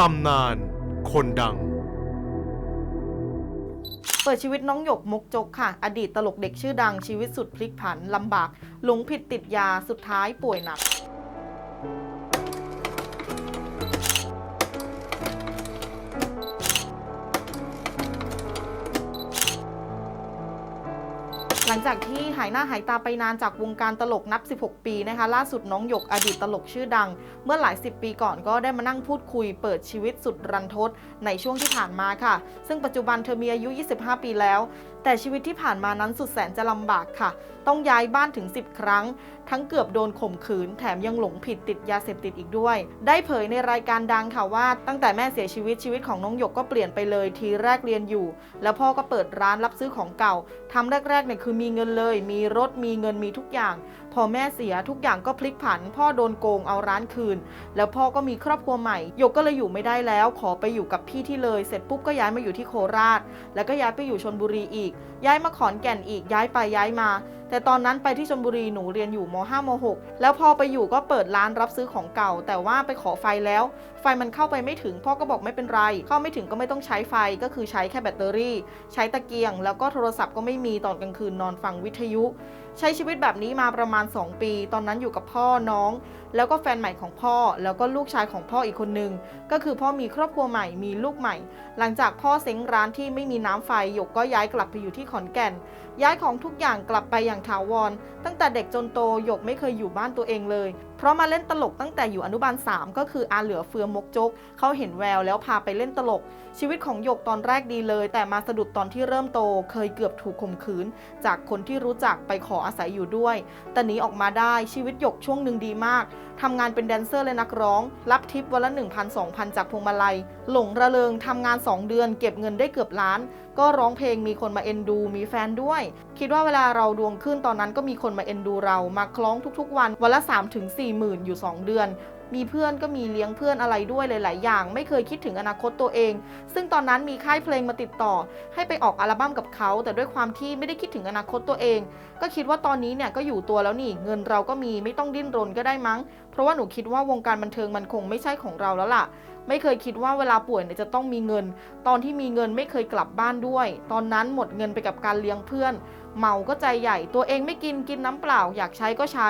ตำนาน คนดัง เปิดชีวิตน้องหยกมกจกค่ะ อดีตตลกเด็กชื่อดังชีวิตสุดพลิกผันลำบากหลงผิดติดยาสุดท้ายป่วยหนัก หลังจากที่หายหน้าหายตาไปนานจากวงการตลกนับ 16 ปีนะคะ ล่าสุดน้องหยกอดีตตลกชื่อดัง เมื่อหลายสิบปีก่อนก็ได้มานั่งพูดคุยเปิดชีวิตสุดรันทดในช่วงที่ผ่านมาค่ะ ซึ่งปัจจุบันเธอมีอายุ 25 ปีแล้ว แต่ชีวิตที่ผ่านมานั้นสุดแสนจะลำบากค่ะ ต้องย้ายบ้านถึง 10 ครั้ง ทั้งเกือบโดนข่มขืน แถมยังหลงผิดติดยาเสพติดอีกด้วย ได้เผยในรายการดังค่ะว่า ตั้งแต่แม่เสียชีวิตชีวิตของน้องหยกก็เปลี่ยนไปเลย ทีแรกเรียนอยู่ แล้วพ่อก็เปิดร้านรับซื้อของเก่าทำแรกๆเนี่ยคือมีเงินเลย มีรถมีเงินมีทุกอย่าง พอแม่เสียทุกอย่างก็พลิกผัน พ่อโดนโกงเอาร้านคืน แล้วพ่อก็มีครอบครัวใหม่หยกก็เลยอยู่ไม่ได้แล้ว ขอไปอยู่กับพี่ที่เลย เสร็จปุ๊บก็ย้ายมาอยู่ที่โคราช แล้วก็ย้ายไปอยู่ชนบุรีอีกย้ายมาขอนแก่นอีกย้ายไปย้ายมา แต่ตอนนั้นไปที่ชนบุรีหนูเรียนอยู่ม .5 ม .6 แล้วพอไปอยู่ก็เปิดร้านรับซื้อของเก่า แต่ว่าไปขอไฟแล้ว ไฟมันเข้าไปไม่ถึงพ่อก็บอกไม่เป็นไร เข้าไม่ถึงก็ไม่ต้องใช้ไฟก็คือใช้แค่แบตเตอรี่ ใช้ตะเกียง แล้วก็โทรศัพท์ก็ไม่มีตอนกลางคืนนอนฟังวิทยุ ใช้ชีวิตแบบนี้มาประมาณ 2 ปี ตอนนั้นอยู่กับพ่อน้อง แล้วก็แฟนใหม่ของพ่อ แล้วก็ลูกชายของพ่ออีกคนนึงก็คือพ่อมีครอบครัวใหม่มีลูกใหม่ หลังจากพ่อเซ้งร้านที่ไม่มีน้ำไฟหยกก็ย้ายกลับไปอยู่ที่ขอนแก่น ย้ายของทุกอย่างกลับไปอย่างถาวร ตั้งแต่เด็กจนโตหยกไม่เคยอยู่บ้านตัวเองเลย เพราะมาเล่นตลกตั้งแต่อยู่อนุบาล 3 ก็คืออาเหลือเฟือมกจก เขาเห็นแววแล้วพาไปเล่นตลก ชีวิตของหยกตอนแรกดีเลย แต่มาสะดุดตอนที่เริ่มโต เคยเกือบถูกข่มขืน จากคนที่รู้จักไปขออาศัยอยู่ด้วย แต่หนีออกมาได้ชีวิตหยกช่วงหนึ่งดีมากทำงานเป็นแดนเซอร์และนักร้อง รับทิปวันละ 1,000 2,000 จากพวงมาลัย หลงระเริงทำงาน 2 เดือน เก็บเงินได้เกือบล้าน ก็ร้องเพลงมีคนมาเอ็นดู มีแฟนด้วย คิดว่าเวลาเราดวงขึ้นตอนนั้นก็มีคนมาเอ็นดูเรา มาคล้องทุกๆ วัน วันละ 3-4ถึง4หมื่นอยู่ 2 เดือน มีเพื่อนก็มีเลี้ยงเพื่อนอะไรด้วยหลาย ๆ อย่าง ไม่เคยคิดถึงอนาคตตัวเอง ซึ่งตอนนั้นมีค่ายเพลงมาติดต่อ ให้ไปออกอัลบั้มกับเขา แต่ด้วยความที่ไม่ได้คิดถึงอนาคตตัวเอง ก็คิดว่าตอนนี้เนี่ยก็อยู่ตัวแล้วนี่ เงินเราก็มีไม่ต้องดิ้นรนก็ได้มั้ง เพราะว่าหนูคิดว่าวงการบันเทิงมันคงไม่ใช่ของเราแล้วล่ะไม่เคยคิดว่าเวลาป่วยเนี่ยจะต้องมีเงิน ตอนที่มีเงินไม่เคยกลับบ้านด้วย ตอนนั้นหมดเงินไปกับการเลี้ยงเพื่อน เมาก็ใจใหญ่ ตัวเองไม่กินกินน้ำเปล่า อยากใช้ก็ใช้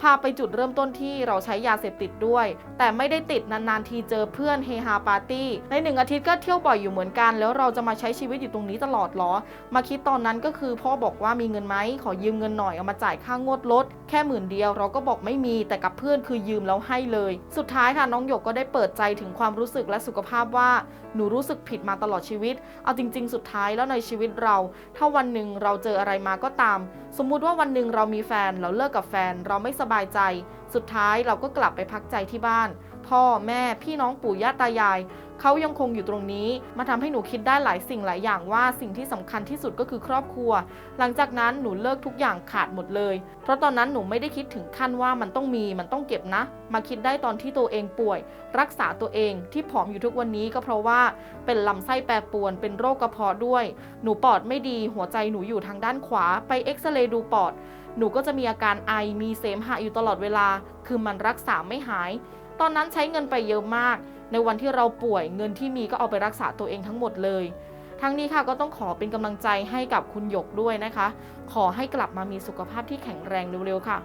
พาไปจุดเริ่มต้นที่เราใช้ยาเสพติดด้วย แต่ไม่ได้ติดนานๆทีเจอเพื่อนเฮฮาปาร์ตี้ในหนึ่งอาทิตย์ก็เที่ยวบ่อยอยู่เหมือนกัน แล้วเราจะมาใช้ชีวิตอยู่ตรงนี้ตลอดหรอ มาคิดตอนนั้นก็คือพ่อบอกว่ามีเงินไหมขอยืมเงินหน่อยเอามาจ่ายค่างวดรถแค่หมื่นเดียวเราก็บอกไม่มีแต่กับเพื่อนคือยืมแล้วให้เลย สุดท้ายค่ะน้องหยกก็ได้เปิดใจถึงความรู้สึกและสุขภาพว่าหนูรู้สึกผิดมาตลอดชีวิต เอาจริง ๆ สุดท้ายแล้วในชีวิตเรา ถ้าวันหนึ่งเราเจออะไรมาก็ตาม สมมุติว่าวันหนึ่งเรามีแฟนเราเลิกกับแฟนเราไม่สบายใจ สุดท้ายเราก็กลับไปพักใจที่บ้าน พ่อแม่พี่น้องปู่ย่าตายายเขายังคงอยู่ตรงนี้มาทำให้หนูคิดได้หลายสิ่งหลายอย่างว่าสิ่งที่สำคัญที่สุดก็คือครอบครัว หลังจากนั้นหนูเลิกทุกอย่างขาดหมดเลย เพราะตอนนั้นหนูไม่ได้คิดถึงขั้นว่ามันต้องมีมันต้องเก็บนะ มาคิดได้ตอนที่ตัวเองป่วย รักษาตัวเองที่ผอมอยู่ทุกวันนี้ก็เพราะว่าเป็นลำไส้แปรปรวนเป็นโรคกระเพาะด้วย หนูปอดไม่ดีหัวใจหนูอยู่ทางด้านขวาไปเอ็กซเรย์ดูปอด หนูก็จะมีอาการไอมีเสมหะอยู่ตลอดเวลา คือมันรักษาไม่หาย ตอนนั้นใช้เงินไปเยอะมาก ในวันที่เราป่วยเงินที่มีก็เอาไปรักษาตัวเองทั้งหมดเลย ทั้งนี้ค่ะก็ต้องขอเป็นกำลังใจให้กับคุณหยกด้วยนะคะ ขอให้กลับมามีสุขภาพที่แข็งแรงเร็วๆค่ะ